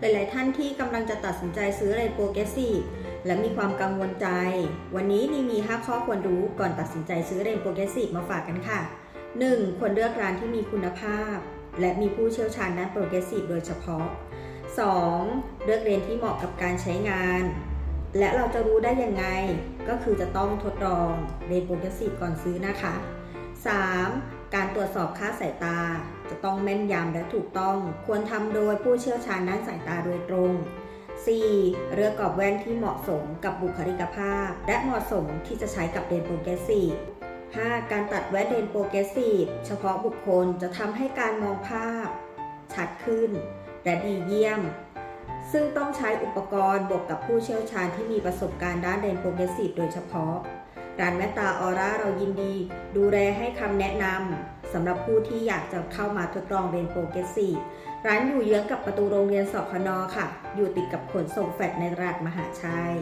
หลาย ๆ ท่านที่กำลังจะตัดสินใจซื้อเรนโปรเกรสซีฟและมีความกังวลใจ วันนี้นี่มี 5 ข้อควรรู้ก่อนตัดสินใจซื้อเรนโปรเกรสซีฟมาฝากกันค่ะ 1. ควรเลือกร้านที่มีคุณภาพ และมีผู้เชี่ยวชาญด้านโปรเกรสซีฟโดยเฉพาะ 2. เลือกเรนที่เหมาะกับการใช้งาน และเราจะรู้ได้ยังไง ก็คือจะต้องทดลองเรนโปรเกรสซีฟก่อนซื้อนะคะ 3. การตรวจสอบค่าสายตา จะต้องแม่นยำและถูกต้อง ควรทำโดยผู้เชี่ยวชาญด้านสายตาโดยตรง 4. เลือกกรอบแว่นที่เหมาะสมกับบุคลิกภาพ และเหมาะสมที่จะใช้กับเรนโปรเกรสซีฟ 5. การตัดแว่นเรนโปรเกรสซีฟเฉพาะบุคคลจะทำให้การมองภาพ ชัดขึ้น และดีเยี่ยม ซึ่งต้องใช้อุปกรณ์บวกกับผู้เชี่ยวชาญที่มีประสบการณ์ด้านเรนโปรเกรสซีฟโดยเฉพาะ ร้านแม่ตาออร่าเรายินดี ดูแลให้คำแนะนำสำหรับผู้ที่อยากจะเข้ามาทดลองเรียนโปรเกรสซีร้านอยู่เยื้องกับประตูโรงเรียนสพนค่ะ อยู่ติดกับขนส่งแฟดในตลาดมหาชัย